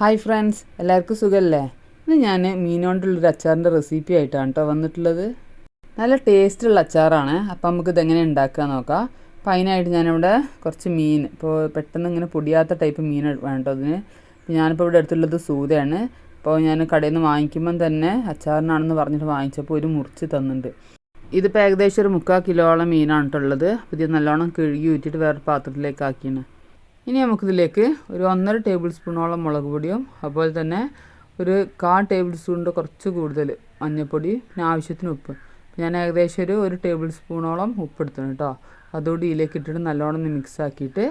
Hi friends എല്ലാവർക്കും സുഖമല്ലേ ഇന്ന് ഞാൻ മീൻ കൊണ്ടുള്ളൊരു അച്ചാറിന്റെ റെസിപ്പി ആയിട്ടാണ് കേട്ടോ വന്നിട്ടുള്ളത്. നല്ല ടേസ്റ്റുള്ള അച്ചാറാണ്. അപ്പോൾ നമുക്ക് ഇതെങ്ങനെ ഉണ്ടാക്കുക നോക്കാം. അപ്പോൾ അതിനായിട്ട് ഞാനിവിടെ കുറച്ച് മീൻ ഇപ്പോൾ പെട്ടെന്ന് ഇങ്ങനെ പൊടിയാത്ത ടൈപ്പ് മീൻ വേണ്ടോ അതിന്. ഞാനിപ്പോൾ ഇവിടെ അടുത്തുള്ളത് സൂതയാണ്. അപ്പോൾ ഞാൻ കടയിൽ നിന്ന് വാങ്ങിക്കുമ്പം തന്നെ അച്ചാറിനാണെന്ന് പറഞ്ഞിട്ട് വാങ്ങിച്ചപ്പോൾ ഒരു മുറിച്ച് തന്നിട്ടുണ്ട് ഇതിപ്പോൾ ഏകദേശം ഒരു മുക്കാൽ കിലോളം മീനാണ് കേട്ടുള്ളത് ഇത് നല്ലോണം കഴുകി ഊറ്റിയിട്ട് വേറെ പാത്രത്തിലേക്ക് ആക്കിയാണ്. ഇനി നമുക്കിതിലേക്ക് ഒരു ഒന്നര ടേബിൾ സ്പൂണോളം മുളക് പൊടിയും അതുപോലെ തന്നെ ഒരു കാ ടേബിൾ സ്പൂണിന്റെ കുറച്ച് കൂടുതൽ മഞ്ഞൾപ്പൊടി പിന്നെ ആവശ്യത്തിന് ഉപ്പ്. ഞാൻ ഏകദേശം ഒരു ഒരു ടേബിൾ സ്പൂണോളം ഉപ്പ് എടുത്തിട്ടുണ്ട് കേട്ടോ. അതുകൂടി ഇതിലേക്ക് ഇട്ടിട്ട് നല്ലോണം ഒന്ന് മിക്സ് ആക്കിയിട്ട്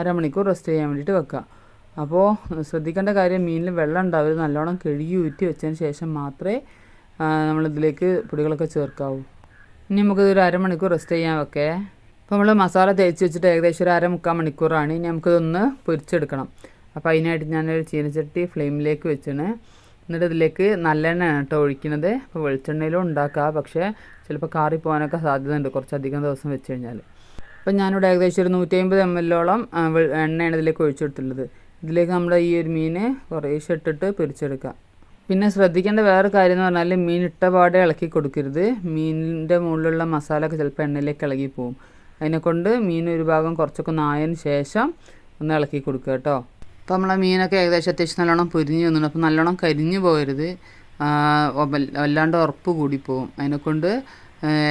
അരമണിക്കൂർ റെസ്റ്റ് ചെയ്യാൻ വേണ്ടിയിട്ട് വെക്കുക അപ്പോൾ ശ്രദ്ധിക്കേണ്ട കാര്യം മീനിൽ വെള്ളം ഉണ്ടാവരുത് നല്ലോണം കഴുകി ഊറ്റി വെച്ചതിന് ശേഷം മാത്രമേ നമ്മളിതിലേക്ക് പൊടികളൊക്കെ ചേർക്കാവൂ. ഇനി നമുക്കിതൊരു അരമണിക്കൂർ റെസ്റ്റ് ചെയ്യാൻ വെക്കേ. അപ്പോൾ നമ്മൾ മസാല തേച്ച് വെച്ചിട്ട് ഏകദേശം ഒരു അര മുക്കാൽ മണിക്കൂറാണ്. ഇനി നമുക്കിതൊന്ന് പൊരിച്ചെടുക്കണം. അപ്പോൾ അതിനായിട്ട് ഞാനൊരു ചീനച്ചട്ടി ഫ്ലെയിമിലേക്ക് വെച്ചാണ്. എന്നിട്ട് ഇതിലേക്ക് നല്ലെണ്ണ കേട്ടോ ഒഴിക്കുന്നത് അപ്പോൾ വെളിച്ചെണ്ണയിലും ഉണ്ടാക്കുക പക്ഷേ ചിലപ്പോൾ കാറി പോകാനൊക്കെ സാധ്യതയുണ്ട് കുറച്ചധികം ദിവസം വെച്ച് കഴിഞ്ഞാൽ അപ്പോൾ ഞാനിവിടെ ഏകദേശം ഒരു നൂറ്റി അമ്പത് എം എല്ലോളം എണ്ണയാണ് ഇതിലേക്ക് ഒഴിച്ചെടുത്തുള്ളത് ഇതിലേക്ക് നമ്മുടെ ഈ ഒരു മീൻ കുറേശ്ശെ ഇട്ടിട്ട് പൊരിച്ചെടുക്കാം. പിന്നെ ശ്രദ്ധിക്കേണ്ട വേറെ കാര്യം എന്ന് പറഞ്ഞാൽ മീൻ ഇട്ട പാടെ ഇളക്കി കൊടുക്കരുത്. മീനിന്റെ മുകളിലുള്ള മസാല ഒക്കെ ചിലപ്പോൾ എണ്ണയിലേക്ക് ഇളകി പോകും അതിനെക്കൊണ്ട് മീൻ ഒരു ഭാഗം കുറച്ചൊക്കെ നായതിന് ശേഷം ഒന്ന് ഇളക്കി കൊടുക്കുക കേട്ടോ. അപ്പോൾ നമ്മളെ മീനൊക്കെ ഏകദേശം അത്യാവശ്യം നല്ലോണം പൊരിഞ്ഞ് വന്നിട്ടുണ്ട്. അപ്പോൾ നല്ലോണം കരിഞ്ഞു പോകരുത് വല്ലാണ്ട് ഉറപ്പ് കൂടിപ്പോവും. അതിനെക്കൊണ്ട്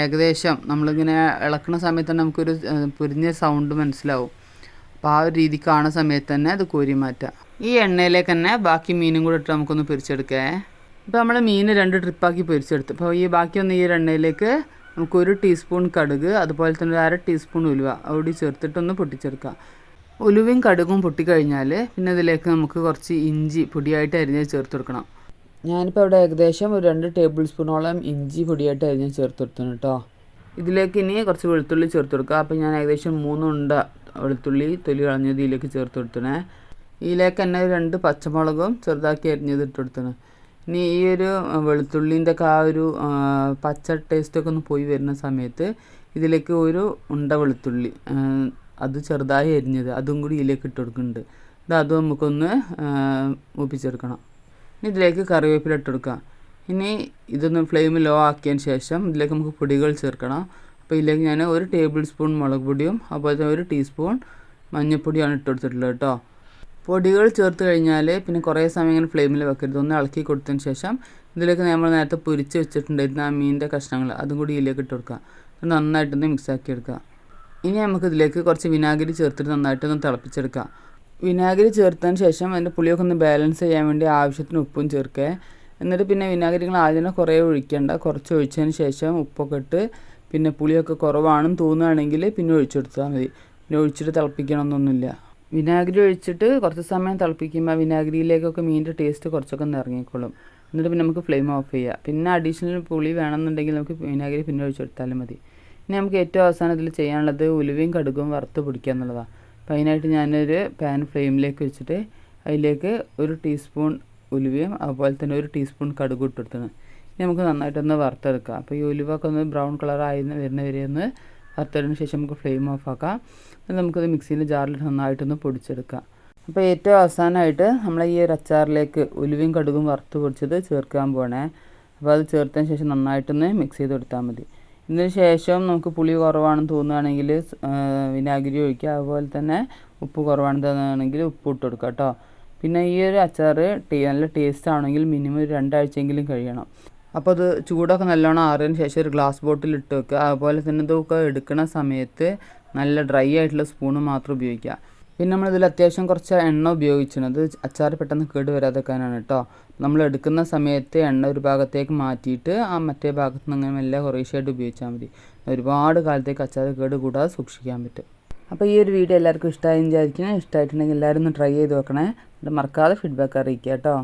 ഏകദേശം നമ്മളിങ്ങനെ ഇളക്കുന്ന സമയത്ത് തന്നെ നമുക്കൊരു പൊരിഞ്ഞ സൗണ്ട് മനസ്സിലാവും. അപ്പോൾ ആ ഒരു രീതി കാണുന്ന സമയത്ത് തന്നെ അത് കോരി മാറ്റാം. ഈ എണ്ണയിലേക്ക് തന്നെ ബാക്കി മീനും കൂടെ ഇട്ട് നമുക്കൊന്ന് പൊരിച്ചെടുക്കേ. ഇപ്പോൾ നമ്മൾ മീൻ രണ്ട് ട്രിപ്പാക്കി പൊരിച്ചെടുത്തു. അപ്പോൾ ഈ ബാക്കിയൊന്ന് ഈ എണ്ണയിലേക്ക് നമുക്ക് ഒരു ടീസ്പൂൺ കടുക് അതുപോലെ തന്നെ ഒരു അര ടീസ്പൂൺ ഉലുവ അവിടെ ചേർത്തിട്ടൊന്ന് പൊട്ടിച്ചെടുക്കുക ഉലുവയും കടുകും പൊട്ടിക്കഴിഞ്ഞാൽ പിന്നെ ഇതിലേക്ക് നമുക്ക് കുറച്ച് ഇഞ്ചി പൊടിയായിട്ട് അരിഞ്ഞ് ചേർത്ത് കൊടുക്കണം. ഞാനിപ്പോൾ ഇവിടെ ഏകദേശം ഒരു രണ്ട് ടേബിൾ സ്പൂണോളം ഇഞ്ചി പൊടിയായിട്ട് അരിഞ്ഞ് ചേർത്ത് കൊടുത്തു കേട്ടോ ഇതിലേക്ക് ഇനി കുറച്ച് വെളുത്തുള്ളി ചേർത്ത് കൊടുക്കുക അപ്പോൾ ഞാൻ ഏകദേശം മൂന്നുണ്ട വെളുത്തുള്ളി തൊലി കളഞ്ഞത് ഇതിലേക്ക് ചേർത്ത് കൊടുത്തണേ. ഇതിലേക്ക് തന്നെ രണ്ട് പച്ചമുളകും ചെറുതാക്കി അരിഞ്ഞത് ഇട്ട് കൊടുത്തണേ. ഇനി ഈ ഒരു വെളുത്തുള്ളീന്റെ ഒക്കെ ആ ഒരു പച്ച ടേസ്റ്റൊക്കെ ഒന്ന് പോയി വരുന്ന സമയത്ത് ഇതിലേക്ക് ഒരു ഉണ്ട വെളുത്തുള്ളി അത് ചെറുതായി എരിഞ്ഞത് അതും കൂടി ഇതിലേക്ക് ഇട്ട് കൊടുക്കുന്നുണ്ട്. ഇത് അതും നമുക്കൊന്ന് മൂപ്പിച്ചെടുക്കണം. ഇനി ഇതിലേക്ക് കറിവേപ്പില ഇട്ട് കൊടുക്കാം. ഇനി ഇതൊന്ന് ഫ്ലെയിം ലോ ആക്കിയതിന് ശേഷം ഇതിലേക്ക് നമുക്ക് പൊടികൾ ചേർക്കണം. അപ്പോൾ ഇതിലേക്ക് ഞാൻ ഒരു ടേബിൾ സ്പൂൺ മുളക് പൊടിയും അതുപോലെ തന്നെ ഒരു ടീസ്പൂൺ മഞ്ഞൾപ്പൊടിയാണ് ഇട്ട് കൊടുത്തിട്ടുള്ളത് കേട്ടോ. പൊടികൾ ചേർത്ത് കഴിഞ്ഞാൽ പിന്നെ കുറേ സമയം ഇങ്ങനെ ഫ്ലെയിമിൽ വെക്കരുത്. ഒന്ന് ഇളക്കി കൊടുത്തതിന് ശേഷം ഇതിലേക്ക് നമ്മൾ നേരത്തെ പൊരിച്ച് വെച്ചിട്ടുണ്ടായിരുന്ന ആ മീനിന്റെ കഷ്ണങ്ങൾ അതും കൂടി ഇതിലേക്ക് ഇട്ട് കൊടുക്കുക. നന്നായിട്ടൊന്ന് മിക്സ് ആക്കി എടുക്കുക. ഇനി നമുക്ക് ഇതിലേക്ക് കുറച്ച് വിനാഗിരി ചേർത്തിട്ട് നന്നായിട്ടൊന്ന് തിളപ്പിച്ചെടുക്കുക. വിനാഗിരി ചേർത്തതിന് ശേഷം അതിന്റെ പുളിയൊക്കെ ഒന്ന് ബാലൻസ് ചെയ്യാൻ വേണ്ടി ആവശ്യത്തിന് ഉപ്പും ചേർക്കുക. എന്നിട്ട് പിന്നെ വിനാഗിരികൾ ആദ്യം തന്നെ കുറേ ഒഴിക്കേണ്ട. കുറച്ച് ഒഴിച്ചതിന് ശേഷം ഉപ്പൊക്കെ ഇട്ട് പിന്നെ പുളിയൊക്കെ കുറവാണെന്ന് തോന്നുകയാണെങ്കിൽ പിന്നെ ഒഴിച്ചെടുത്താൽ മതി. പിന്നെ ഒഴിച്ചിട്ട് തിളപ്പിക്കണമെന്നൊന്നുമില്ല. വിനാഗിരി ഒഴിച്ചിട്ട് കുറച്ച് സമയം തിളപ്പിക്കുമ്പോൾ വിനാഗിരിയിലേക്കൊക്കെ മീനിന്റെ ടേസ്റ്റ് കുറച്ചൊക്കെ ഒന്ന് ഇറങ്ങിക്കോളും. എന്നിട്ട് പിന്നെ നമുക്ക് ഫ്ലെയിം ഓഫ് ചെയ്യുക പിന്നെ അഡീഷണൽ പുളി വേണമെന്നുണ്ടെങ്കിൽ നമുക്ക് വിനാഗിരി പിന്നെ ഒഴിച്ചെടുത്താലും മതി. ഇനി നമുക്ക് ഏറ്റവും അവസാനം ചെയ്യാനുള്ളത് ഉലുവയും കടുകും വറുത്ത് പിടിക്കുക എന്നുള്ളതാണ് അപ്പോൾ അതിനായിട്ട് ഞാനൊരു പാൻ ഫ്ലെയിമിലേക്ക് വെച്ചിട്ട് അതിലേക്ക് ഒരു ടീസ്പൂൺ ഉലുവയും അതുപോലെ തന്നെ ഒരു ടീസ്പൂൺ കടുകും ഇട്ടെടുത്തത് ഇനി നമുക്ക് നന്നായിട്ടൊന്ന് വറുത്തെടുക്കാം. അപ്പോൾ ഈ ഉലുവൊക്കെ ഒന്ന് ബ്രൗൺ കളറായി വരുന്ന വരെ ഒന്ന് വറുത്തതിന് ശേഷം നമുക്ക് ഫ്ലെയിം ഓഫ് ആക്കാം എന്നിട്ട് നമുക്കത് മിക്സിയിൽ ജാറിൽ നന്നായിട്ടൊന്ന് പൊടിച്ചെടുക്കാം. അപ്പോൾ ഏറ്റവും അവസാനമായിട്ട് നമ്മൾ ഈ ഒരു അച്ചാറിലേക്ക് ഉലുവയും കടുകും വറുത്ത് പൊടിച്ചത് ചേർക്കാൻ പോകണേ അപ്പോൾ അത് ചേർത്തതിന് ശേഷം നന്നായിട്ടൊന്ന് മിക്സ് ചെയ്ത് കൊടുത്താൽ മതി. ഇതിന് ശേഷം നമുക്ക് പുളി കുറവാണെന്ന് തോന്നുകയാണെങ്കിൽ വിനാഗിരി ഒഴിക്കുക. അതുപോലെ തന്നെ ഉപ്പ് കുറവാണെന്ന് തോന്നുകയാണെങ്കിൽ ഉപ്പ് ഇട്ട് കൊടുക്കുക കേട്ടോ. പിന്നെ ഈ ഒരു അച്ചാർ ടേ നല്ല ടേസ്റ്റ് ആണെങ്കിൽ മിനിമം ഒരു രണ്ടാഴ്ചയെങ്കിലും കഴിയണം. അപ്പോൾ അത് ചൂടൊക്കെ നല്ലോണം ആറിയതിന് ശേഷം ഒരു ഗ്ലാസ് ബോട്ടിൽ ഇട്ട് വെക്കുക. അതുപോലെ തന്നെ ഇതൊക്കെ എടുക്കുന്ന സമയത്ത് നല്ല ഡ്രൈ ആയിട്ടുള്ള സ്പൂണ് മാത്രം ഉപയോഗിക്കുക. പിന്നെ നമ്മളിതിൽ അത്യാവശ്യം കുറച്ച് എണ്ണ ഉപയോഗിച്ചിരുന്നത് അച്ചാർ പെട്ടെന്ന് കേട് വരാതെക്കാനാണ് കേട്ടോ. നമ്മൾ എടുക്കുന്ന സമയത്ത് എണ്ണ ഒരു ഭാഗത്തേക്ക് മാറ്റിയിട്ട് ആ മറ്റേ ഭാഗത്ത് നിന്ന് അങ്ങനെ മെല്ലെ കുറേശ്ശായിട്ട് ഉപയോഗിച്ചാൽ മതി. ഒരുപാട് കാലത്തേക്ക് അച്ചാർ കേട് കൂടാതെ സൂക്ഷിക്കാൻ പറ്റും. അപ്പോൾ ഈ ഒരു വീഡിയോ എല്ലാവർക്കും ഇഷ്ടമായി വിചാരിക്കണം ഇഷ്ടമായിട്ടുണ്ടെങ്കിൽ എല്ലാവരും ഒന്ന് ട്രൈ ചെയ്ത് നോക്കണേ. മറക്കാതെ ഫീഡ്ബാക്ക് അറിയിക്കുക കേട്ടോ.